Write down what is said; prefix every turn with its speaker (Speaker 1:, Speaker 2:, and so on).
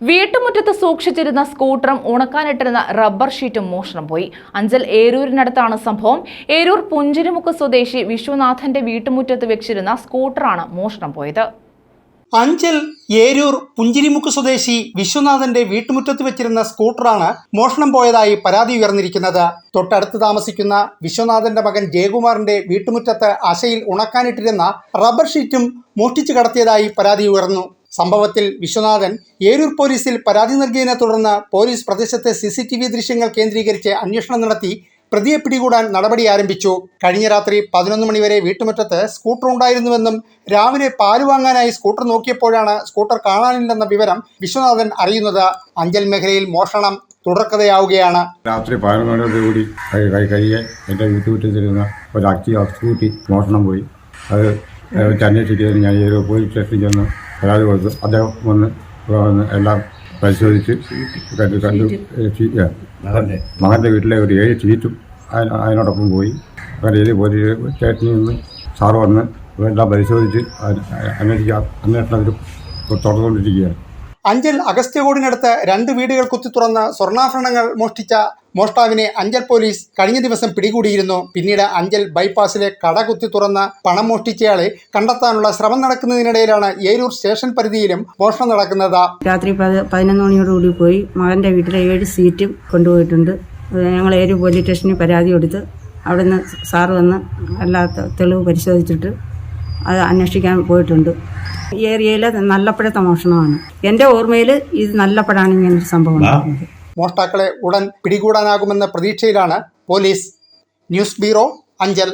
Speaker 1: വീട്ടുമുറ്റത്ത് സൂക്ഷിച്ചിരുന്ന സ്കൂട്ടറും ഉണക്കാനിട്ടിരുന്ന റബ്ബർ ഷീറ്റും മോഷണം പോയി. അഞ്ചൽ ഏരൂരിനടുത്താണ് സംഭവം. ഏരൂർ പുഞ്ചിരിമുക്ക് സ്വദേശി വിശ്വനാഥന്റെ വീട്ടുമുറ്റത്ത് വെച്ചിരുന്ന സ്കൂട്ടറാണ് മോഷണം പോയത്.
Speaker 2: അഞ്ചൽ ഏരൂർ പുഞ്ചിരിമുക്ക് സ്വദേശി വിശ്വനാഥന്റെ വീട്ടുമുറ്റത്ത് വെച്ചിരുന്ന സ്കൂട്ടറാണ് മോഷണം പോയതായി പരാതി ഉയർന്നിരിക്കുന്നത്. തൊട്ടടുത്ത് താമസിക്കുന്ന വിശ്വനാഥന്റെ മകൻ ജയകുമാറിന്റെ വീട്ടുമുറ്റത്ത് അശയിൽ ഉണക്കാനിട്ടിരുന്ന റബ്ബർ ഷീറ്റും മോഷ്ടിച്ചു കടത്തിയതായി പരാതി ഉയർന്നു. സംഭവത്തിൽ വിശ്വനാഥൻ ഏരൂർ പോലീസിൽ പരാതി നൽകിയതിനെ തുടർന്ന് പോലീസ് പ്രദേശത്തെ സി സി ടി വി ദൃശ്യങ്ങൾ കേന്ദ്രീകരിച്ച് അന്വേഷണം നടത്തി പ്രതിയെ പിടികൂടാൻ നടപടി ആരംഭിച്ചു. കഴിഞ്ഞ രാത്രി പതിനൊന്ന് മണിവരെ വീട്ടുമുറ്റത്ത് സ്കൂട്ടർ ഉണ്ടായിരുന്നുവെന്നും രാവിലെ പാൽ വാങ്ങാനായി സ്കൂട്ടർ നോക്കിയപ്പോഴാണ് സ്കൂട്ടർ കാണാനില്ലെന്ന വിവരം വിശ്വനാഥൻ അറിയുന്നത്. അഞ്ചൽ മേഖലയിൽ മോഷണം തുടർക്കഥയാവുകയാണ്.
Speaker 3: രാത്രി പതിനൊന്ന് മണിയോടുകൂടി കൈ കൈ കയ്യെ എന്റെ വീട്ടുമുറ്റത്തിരുന്ന ഒരു സ്കൂട്ടി മോഷണം പോയി. അത് അന്വേഷിക്കുന്നതിന് ഞാൻ ഏതോ പോലീസ് സ്റ്റേഷനിൽ ചെന്ന് പരാതി കൊടുത്ത് അദ്ദേഹം വന്ന് വന്ന് എല്ലാം പരിശോധിച്ച് കണ്ടു കണ്ടു മകന്റെ വീട്ടിലെ ഒരു ഏഴ് ചീറ്റും അതിന് അതിനോടൊപ്പം പോയി. അങ്ങനെ ഏഴ് പോലീസ് സ്റ്റേഷനിൽ നിന്ന് സാറ് വന്ന് എല്ലാം പരിശോധിച്ച് അന്വേഷിക്കാം അന്വേഷണം തുടർന്നുകൊണ്ടിരിക്കുകയാണ്
Speaker 2: അഞ്ചൽ അഗസ്ത്യകോടിനടുത്ത് രണ്ട് വീടുകൾ കുത്തി തുറന്ന് സ്വർണാഭരണങ്ങൾ മോഷ്ടിച്ച മോഷ്ടാവിനെ അഞ്ചൽ പോലീസ് കഴിഞ്ഞ ദിവസം പിടികൂടിയിരുന്നു. പിന്നീട് അഞ്ചൽ ബൈപ്പാസിലെ കട കുത്തി തുറന്ന് പണം മോഷ്ടിച്ചയാളെ കണ്ടെത്താനുള്ള ശ്രമം നടക്കുന്നതിനിടയിലാണ് ഏരൂർ സ്റ്റേഷൻ പരിധിയിലും മോഷണം നടക്കുന്നത്.
Speaker 4: രാത്രി പതി പതിനൊന്ന് മണിയോടുകൂടി പോയി മകന്റെ വീട്ടിലെ ഏഴ് സീറ്റും കൊണ്ടുപോയിട്ടുണ്ട്. ഞങ്ങൾ ഏരൂർ പോലീസ് സ്റ്റേഷനിൽ പരാതി കൊടുത്ത് അവിടുന്ന് സാറ് വന്ന് അല്ലാത്ത തെളിവ് പരിശോധിച്ചിട്ട് അത് അന്വേഷിക്കാൻ പോയിട്ടുണ്ട്. ഈ ഏരിയയിലെ നല്ലപ്പഴത്തെ മോഷണമാണ്. എന്റെ ഓർമ്മയിൽ ഇത് നല്ലപ്പഴാണ് ഇങ്ങനൊരു സംഭവം ഉണ്ടാകുന്നത്
Speaker 2: മോഷ്ടാക്കളെ ഉടൻ പിടികൂടാനാകുമെന്ന പ്രതീക്ഷയിലാണ് പോലീസ്. News bureau Anchal.